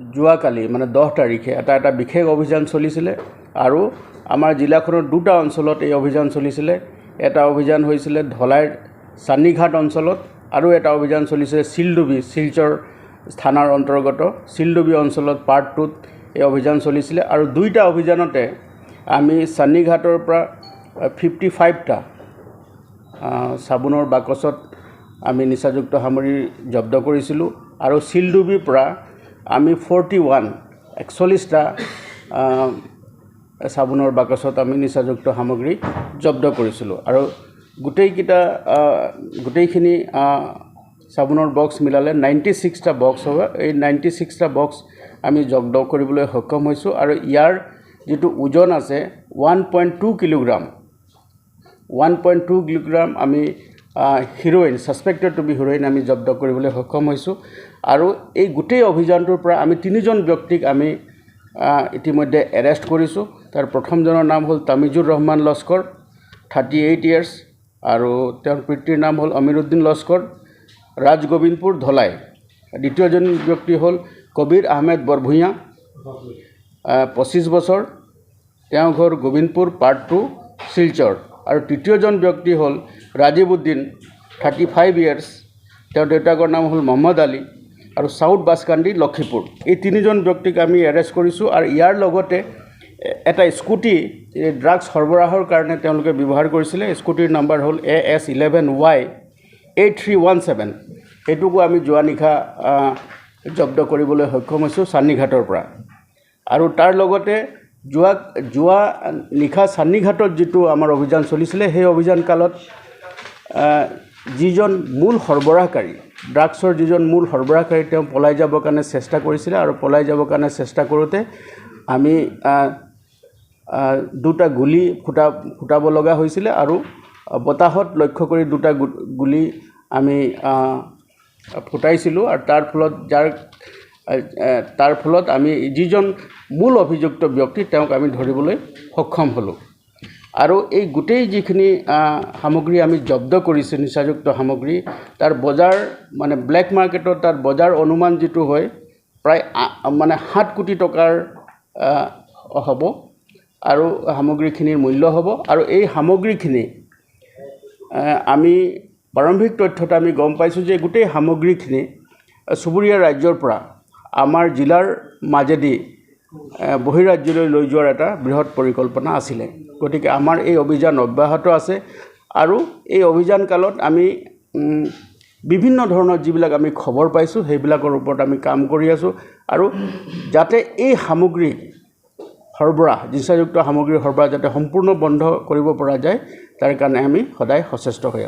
যোৱাকালি মানে দহ তাৰিখে এটা এটা বিশেষ অভিযান চলিছিলে আৰু আমাৰ জিলাখনৰ দুটা অঞ্চলত এই অভিযান চলিছিলে। এটা অভিযান হৈছিলে ধলাইৰ চান্নিঘাট অঞ্চলত আৰু এটা অভিযান চলিছিলে চিলডুবি শিলচৰ থানাৰ অন্তৰ্গত। চিলডুবি অঞ্চলত পাৰ্ট টুত এই অভিযান চলিছিলে আৰু দুইটা অভিযানতে আমি চান্নিঘাটৰ পৰা ফিফটি ফাইভটা চাবোনৰ বাকচত আমি নিচাযুক্ত সামগ্ৰী জব্দ কৰিছিলোঁ আৰু চিলডুবিৰ পৰা আমি ফৰ্টি ওৱান একচল্লিছটা চাবোনৰ বাকচত আমি নিচাযুক্ত সামগ্ৰী জব্দ কৰিছিলোঁ। আৰু গোটেইকেইটা গোটেইখিনি চাবোনৰ বক্স মিলালে নাইণ্টি ছিক্সটা বক্স হ'ব। এই নাইণ্টি ছিক্সটা বক্স আমি জব্দ কৰিবলৈ সক্ষম হৈছোঁ। আৰু ইয়াৰ যিটো ওজন আছে one point two kilogram one point two kilogram আমি heroin suspected to be heroin আমি জব্দ কৰিবলৈ সক্ষম হৈছোঁ। আৰু এই গোটেই অভিযানটোৰ পৰা আমি তিনিজন ব্যক্তিক আমি ইতিমধ্যে এৰেষ্ট কৰিছোঁ। তাৰ প্ৰথমজনৰ নাম হ'ল Tamizur Rahman Laskar thirty eight years আৰু তেওঁৰ পিতৃৰ নাম হ'ল অমিৰুদ্দিন লস্কৰ ৰাজ গোবিন্দপুৰ ধলাই। দ্বিতীয়জন ব্যক্তি হ'ল কবিৰ আহমেদ বৰভূঞা পঁচিছ বছৰ, তেওঁৰ ঘৰ গোবিন্দপুৰ, পাৰ্ট টু শিলচৰ। আৰু তৃতীয়জন ব্যক্তি হ'ল Rajiv Uddin thirty five years তেওঁৰ দেউতাকৰ নাম হ'ল মহম্মদ আলী আৰু চাউথ বাছকান্দি লক্ষীপুৰ। এই তিনিজন ব্যক্তিক আমি এৰেষ্ট কৰিছোঁ আৰু ইয়াৰ লগতে এটা স্কুটি ড্ৰাগছ সৰবৰাহৰ কাৰণে তেওঁলোকে ব্যৱহাৰ কৰিছিলে। স্কুটিৰ নাম্বাৰ হ'ল A S eleven Y eight three one seven সেইটোকো আমি যোৱা নিশা জব্দ কৰিবলৈ সক্ষম হৈছোঁ চান্নিঘাটৰ পৰা। আৰু তাৰ লগতে যোৱা যোৱা নিশা চান্নিঘাটত যিটো আমাৰ অভিযান চলিছিলে সেই অভিযান কালত যিজন মূল সৰবৰাহকাৰী, ড্ৰাগছৰ যিজন মূল সৰবৰাহকাৰী তেওঁ পলাই যাবৰ কাৰণে চেষ্টা কৰিছিলে আৰু পলাই যাবৰ কাৰণে চেষ্টা কৰোঁতে আমি দুটা গুলি ফুটা, ফুটাব লগা হৈছিলে আৰু বতাহত লক্ষ্য কৰি দুটা গুলি আমি ফুটাইছিলোঁ আৰু তাৰ ফলত যাৰ তাৰ ফলত আমি যিজন মূল অভিযুক্ত ব্যক্তি তেওঁক আমি ধৰিবলৈ সক্ষম হ'লোঁ। আৰু এই গোটেই যিখিনি সামগ্ৰী আমি জব্দ কৰিছোঁ নিচাযুক্ত সামগ্ৰী তাৰ বজাৰ মানে ব্লেক মাৰ্কেটত তাৰ বজাৰ অনুমান যিটো হয় প্ৰায় মানে সাত কোটি টকাৰ হ'ব আৰু সামগ্ৰীখিনিৰ মূল্য হ'ব। আৰু এই সামগ্ৰীখিনি আমি প্ৰাৰম্ভিক তথ্যত আমি গম পাইছোঁ যে গোটেই সামগ্ৰীখিনি চুবুৰীয়া ৰাজ্যৰ পৰা আমাৰ জিলাৰ মাজেদি বহিৰাজ্যলৈ লৈ যোৱাৰ এটা বৃহৎ পৰিকল্পনা আছিলে। গতিকে আমাৰ এই অভিযান অব্যাহত আছে আৰু এই অভিযান কালত আমি বিভিন্ন ধৰণৰ যিবিলাক আমি খবৰ পাইছোঁ সেইবিলাকৰ ওপৰত আমি কাম কৰি আছোঁ আৰু যাতে এই সামগ্ৰী সৰবৰাহ নিচাযুক্ত সামগ্ৰীৰ সৰবৰাহ যাতে সম্পূৰ্ণ বন্ধ কৰিব পৰা যায় তাৰ কাৰণে আমি সদায় সচেষ্ট হৈ আছোঁ।